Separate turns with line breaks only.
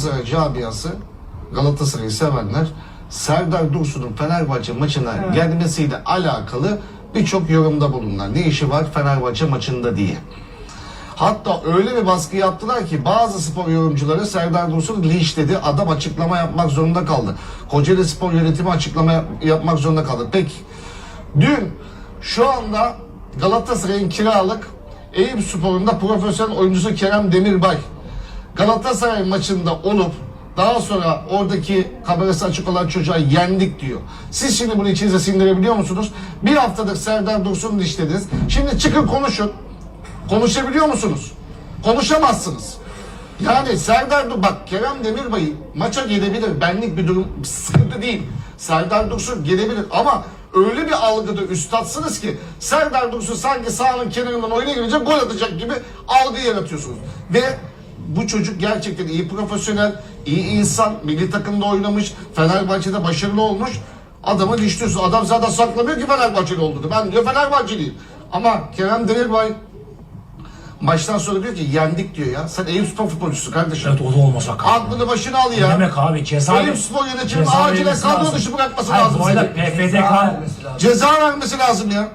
Galatasaray camiası, Galatasaray'ı sevenler Serdar Dursun'un Fenerbahçe maçına gelmesiyle alakalı birçok yorumda bulundular. Ne işi var Fenerbahçe maçında diye. Hatta öyle bir baskı yaptılar ki bazı spor yorumcuları Serdar Dursun linçledi. Adam açıklama yapmak zorunda kaldı. Kocaeli Spor Yönetimi açıklama yap- yapmak zorunda kaldı. Peki dün şu anda Galatasaray'ın kiralık Eyüp Spor'unda profesyonel oyuncusu Kerem Demirbay Galatasaray maçında olup daha sonra oradaki kamerası açık olan çocuğa yendik diyor. Siz şimdi bunu içinize sindirebiliyor musunuz? Bir haftadır Serdar Dursun'u işlediniz. Şimdi çıkın konuşun. Konuşabiliyor musunuz? Konuşamazsınız. Yani Serdar Dur bak Kerem Demirbay'ı maça gelebilir. Benlik bir durum sıkıntı değil. Serdar Dursun gelebilir ama öyle bir algıda üstadsınız ki Serdar Dursun sanki sahanın kenarından oyuna girince gol atacak gibi algı yaratıyorsunuz. Ve bu çocuk gerçekten iyi profesyonel, iyi insan, milli takımda oynamış, Fenerbahçe'de başarılı olmuş. Adamı dişliyorsun. Adam zaten saklamıyor ki Fenerbahçeli olduğunu. Ben diyor Fenerbahçeliyim. Ama Kerem Demirbay Maçtan sonra diyor ki yendik diyor ya. Sen Eyüp Spor futbolcusu kardeşim.
Evet o da olmasa kaldı.
Aklını başına al ya.
Ne demek abi ceza
Eyüp Spor yönetiminin
ceza
acilen kadro dışı bırakması
Hayır,
lazım
Bu arada
seni.
PFDK
Ceza vermesi lazım ya.